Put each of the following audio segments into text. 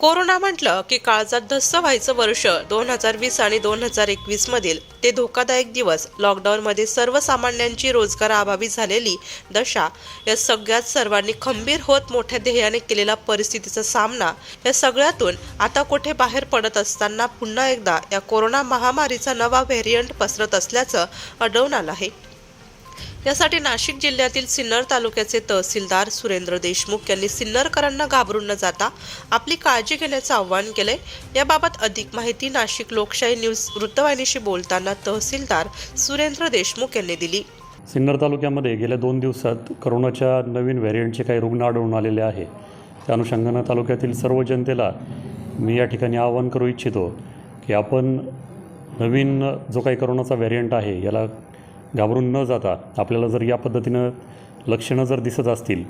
Corona म्हटलं की काळजात धस्स व्हायचं वर्ष दोन हजार वीस आणि दोन हजार एकवीस मधील ते धोकादायक दिवस. लॉकडाऊनमध्ये सर्वसामान्यांची रोजगाराअभावी झालेली दशा या सगळ्यात सर्वांनी खंबीर होत मोठ्या ध्येयाने केलेला परिस्थितीचा सामना या सगळ्यातून आता कुठे बाहेर पडत असताना पुन्हा एकदा या कोरोना महामारीचा नवा व्हेरियंट पसरत असल्याचं आढळून आलं आहे. यासाठी नाशिक जिल्ह्यातील सिन्नर तालुक्याचे तहसीलदार सुरेंद्र देशमुख यांनी सिन्नरकरांना घाबरून न जाता आपली काळजी घेण्याचं आवाहन केलंय. याबाबत अधिक माहिती नाशिक लोकशाही न्यूज वृत्तवाहिनीशी बोलताना तहसीलदार सुरेंद्र देशमुख यांनी दिली. सिन्नर तालुक्यामध्ये गेल्या दोन दिवसात करोनाच्या नवीन व्हेरियंटचे काही रुग्ण आढळून आलेले आहे. त्या अनुषंगानं तालुक्यातील सर्व जनतेला मी या ठिकाणी आवाहन करू इच्छितो की आपण नवीन जो काही करोनाचा व्हेरियंट आहे याला घाबरून न जाता आपल्याला जर या पद्धतीनं लक्षणं जर दिसत असतील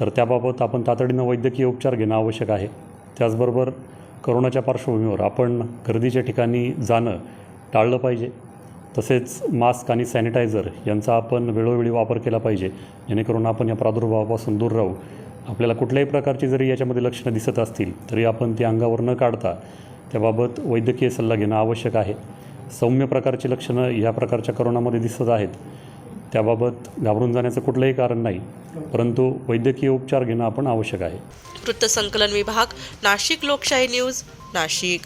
तर त्याबाबत आपण तातडीनं वैद्यकीय उपचार घेणं आवश्यक आहे. त्याचबरोबर करोनाच्या पार्श्वभूमीवर आपण गर्दीच्या ठिकाणी जाणं टाळलं पाहिजे. तसेच मास्क आणि सॅनिटायझर यांचा आपण वेळोवेळी वापर केला पाहिजे जेणेकरून आपण या प्रादुर्भावापासून दूर राहू. आपल्याला कुठल्याही प्रकारची जरी याच्यामध्ये लक्षणं दिसत असतील तरी आपण ती अंगावर न काढता त्याबाबत वैद्यकीय सल्ला घेणं आवश्यक आहे. सौम्य प्रकारची लक्षणं या प्रकारच्या करोनामध्ये दिसत आहेत. त्याबाबत घाबरून जाण्याचं कुठलंही कारण नाही परंतु वैद्यकीय उपचार घेणं आपण आवश्यक आहे. वृत्तसंकलन विभाग नाशिक लोकशाही न्यूज नाशिक.